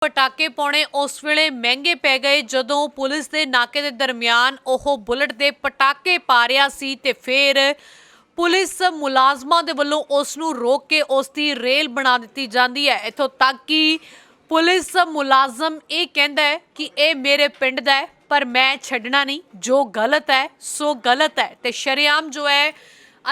ਪਟਾਕੇ ਪਾਉਣੇ ਉਸ ਵੇਲੇ ਮਹਿੰਗੇ ਪੈ ਗਏ ਜਦੋਂ ਪੁਲਿਸ ਦੇ ਨਾਕੇ ਦੇ ਦਰਮਿਆਨ ਉਹ ਬੁਲਟ ਦੇ ਪਟਾਕੇ ਪਾ ਰਿਹਾ ਸੀ ਤੇ ਫਿਰ ਪੁਲਿਸ ਮੁਲਾਜ਼ਮਾਂ ਦੇ ਵੱਲੋਂ ਉਸ ਨੂੰ ਰੋਕ ਕੇ ਉਸ ਦੀ ਰੇਲ ਬਣਾ ਦਿੱਤੀ ਜਾਂਦੀ ਹੈ। ਇੱਥੋਂ ਤੱਕ ਕਿ ਪੁਲਿਸ ਮੁਲਾਜ਼ਮ ਇਹ ਕਹਿੰਦਾ ਹੈ ਕਿ ਇਹ ਮੇਰੇ ਪਿੰਡ ਦਾ ਹੈ, ਪਰ ਮੈਂ ਛੱਡਣਾ ਨਹੀਂ। ਜੋ ਗਲਤ ਹੈ, ਸੋ ਗਲਤ ਹੈ। ਤੇ ਸ਼ਰੇਆਮ ਜੋ ਹੈ,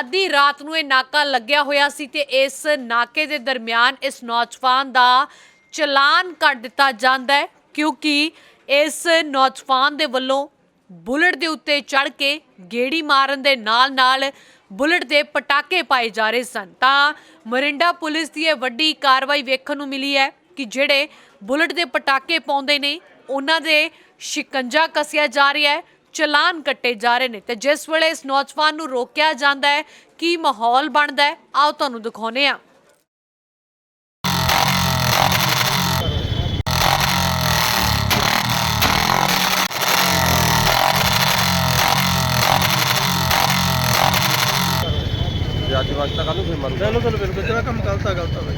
ਅੱਧੀ ਰਾਤ ਨੂੰ ਇਹ ਨਾਕਾ ਲੱਗਿਆ ਹੋਇਆ ਸੀ ਤੇ ਇਸ ਨਾਕੇ ਦੇ ਦਰਮਿਆਨ ਇਸ ਨੌਜਵਾਨ ਦਾ ਚਲਾਨ ਕੱਟ ਦਿੱਤਾ ਜਾਂਦਾ ਹੈ ਕਿਉਂਕਿ ਇਸ ਨੌਜਵਾਨ ਦੇ ਵੱਲੋਂ ਬੁਲਟ ਦੇ ਉੱਤੇ ਚੜ ਕੇ ਗੇੜੀ ਮਾਰਨ ਦੇ ਨਾਲ-ਨਾਲ ਬੁਲਟ ਦੇ ਪਟਾਕੇ ਪਾਏ ਜਾ ਰਹੇ ਸਨ। ਤਾਂ ਮਰਿੰਡਾ ਪੁਲਿਸ ਦੀ ਇਹ ਵੱਡੀ ਕਾਰਵਾਈ ਵੇਖਣ ਨੂੰ ਮਿਲੀ ਹੈ ਕਿ ਜਿਹੜੇ ਬੁਲਟ ਦੇ ਪਟਾਕੇ ਪਾਉਂਦੇ ਨੇ, ਉਹਨਾਂ ਦੇ ਸ਼ਿਕੰਜਾ ਕੱਸਿਆ ਜਾ ਰਿਹਾ ਹੈ, ਚਲਾਨ ਕੱਟੇ ਜਾ ਰਹੇ ਨੇ ਤੇ ਜਿਸ ਵੇਲੇ ਇਸ ਨੌਜਵਾਨ ਨੂੰ ਰੋਕਿਆ ਜਾਂਦਾ ਹੈ, ਕੀ ਮਾਹੌਲ ਬਣਦਾ ਹੈ, ਆਓ ਤੁਹਾਨੂੰ ਦਿਖਾਉਨੇ ਆ ਜੇ ਅੱਜ ਵਾਸਤਾ ਕੱਲ ਨੂੰ ਫਿਰ ਮੰਨ ਬਿਲਕੁਲ ਬਿਲਕੁਲ ਜਿਹੜਾ ਕੰਮ ਗਲਤ ਆ ਗਲਤ ਆ ਬਾਈ।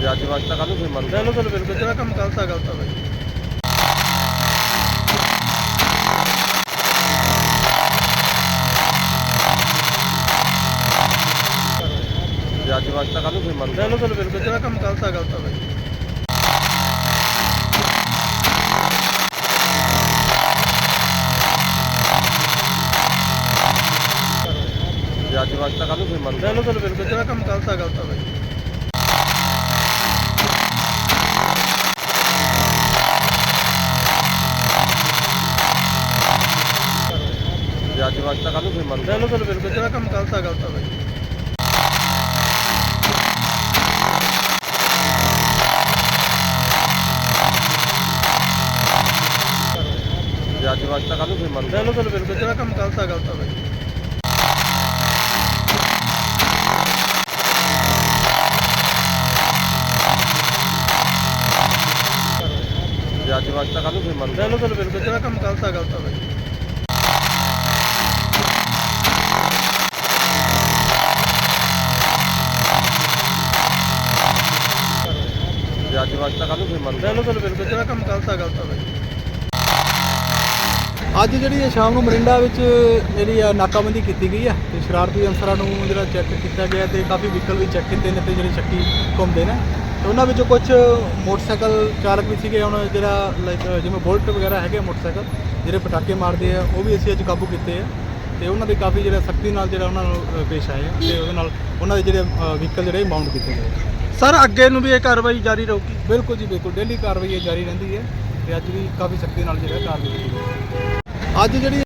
ਜੇ ਅੱਜ ਵਾਸਤਾ ਕੱਲ ਨੂੰ ਫਿਰ ਮੰਨ ਬਿਲਕੁਲ ਬਿਲਕੁਲ ਜਿਹੜਾ ਕੰਮ ਗਲਤ ਆ ਗਲਤ ਆ ਬਾਈ। ਜੇ ਅੱਜ ਵਾਸਤਾ ਕੱਲ ਨੂੰ ਫਿਰ ਮੰਨ ਬਿਲਕੁਲ ਬਿਲਕੁਲ ਜਿਹੜਾ ਕੰਮ ਗਲਤ ਆ ਗਲਤ ਆ ਬਾਈ ਜੇ ਅੱਜ ਕੱਲ ਨੂੰ ਫਿਰ ਮੰਨ ਬਿਲਕੁਲ ਬਿਲਕੁਲ ਜਿਹੜਾ ਕੰਮ ਗਲਤ ਆ ਗਲਤ ਆ ਬਾਈ। ਜੇ ਅੱਜ ਵਾਸਤਾ ਕੱਲ ਨੂੰ ਫਿਰ ਮੰਨ ਬਿਲਕੁਲ ਬਿਲਕੁਲ ਜਿਹੜਾ ਕੰਮ ਗਲਤ ਆ ਗਲਤ ਆ ਬਾਈ। ਜੇ ਅੱਜ ਵਾਸਤਾ ਕੱਲ ਨੂੰ ਫਿਰ ਮੰਨ ਬਿਲਕੁਲ ਬਿਲਕੁਲ ਜਿਹੜਾ ਕੰਮ ਗਲਤ ਆ ਗਲਤ ਆ ਬਾਈ। ਜੇ ਅੱਜ ਵਾਸਤਾ ਕੱਲ ਨੂੰ ਫਿਰ ਮੰਨ ਬਿਲਕੁਲ ਬਿਲਕੁਲ ਜਿਹੜਾ ਕੰਮ ਗਲਤ ਆ ਗਲਤ ਆ ਬਾਈ। ਜੇ ਅੱਜ ਵਾਸਤਾ ਕੱਲ ਨੂੰ ਫਿਰ ਮੰਨ ਬਿਲਕੁਲ ਬਿਲਕੁਲ ਜਿਹੜਾ ਕੰਮ ਗਲਤ ਆ ਗਲਤ ਆ ਬਾਈ। ਅੱਜ ਜਿਹੜੀ ਇਹ ਸ਼ਾਮ ਨੂੰ ਮਰਿੰਡਾ ਵਿੱਚ ਜਿਹੜੀ ਆ ਨਾਕਾਬੰਦੀ ਕੀਤੀ ਗਈ ਆ ਤੇ ਸ਼ਰਾਰਤੀ ਅਨਸਰਾਂ ਨੂੰ ਜਿਹੜਾ ਚੈੱਕ ਕੀਤਾ ਗਿਆ ਤੇ ਕਾਫੀ ਵਹੀਕਲ ਵੀ ਚੈੱਕ ਕੀਤੇ ਨੇ ਤੇ ਜਿਹੜੇ ਚੱਕੀ ਘੁੰਮਦੇ ਨੇ। ਤੇ ਉਹਨਾਂ ਵਿੱਚੋਂ ਕੁਝ ਮੋਟਰਸਾਈਕਲ ਚਾਲਕ ਵੀ ਸੀਗੇ ਹੁਣ ਜਿਹੜਾ ਲਾਈਕ ਜਿਵੇਂ ਬੁਲਟ ਵਗੈਰਾ ਹੈਗੇ ਮੋਟਰਸਾਈਕਲ ਜਿਹੜੇ ਪਟਾਕੇ ਮਾਰਦੇ ਆ ਉਹ ਵੀ ਅਸੀਂ ਅੱਜ ਕਾਬੂ ਕੀਤੇ ਆ। ਤੇ ਉਹਨਾਂ ਦੇ ਕਾਫੀ ਜਿਹੜਾ ਸਖਤੀ ਨਾਲ ਜਿਹੜਾ ਉਹਨਾਂ ਨੂੰ ਪੇਸ਼ ਆਏ ਆ ਤੇ ਉਹਦੇ ਨਾਲ ਉਹਨਾਂ ਦੇ ਜਿਹੜੇ ਵਹੀਕਲ ਜਿਹੜੇ ਮਾਊਂਟ ਕੀਤੇ ਗਏ ਸਰ ਅੱਗੇ ਨੂੰ ਵੀ ਇਹ ਕਾਰਵਾਈ ਜਾਰੀ ਰਹੂਗੀ? ਬਿਲਕੁਲ ਜੀ ਬਿਲਕੁਲ। ਡੇਲੀ ਕਾਰਵਾਈ ਇਹ ਜਾਰੀ ਰਹਿੰਦੀ ਹੈ ਤੇ ਅੱਜ ਵੀ ਕਾਫੀ ਸਖਤੀ ਨਾਲ ਜਿਹੜਾ ਕਾਰਵਾਈ ਕੀਤੀ ਗਈ ਅੱਜ ਜਿਹੜੀ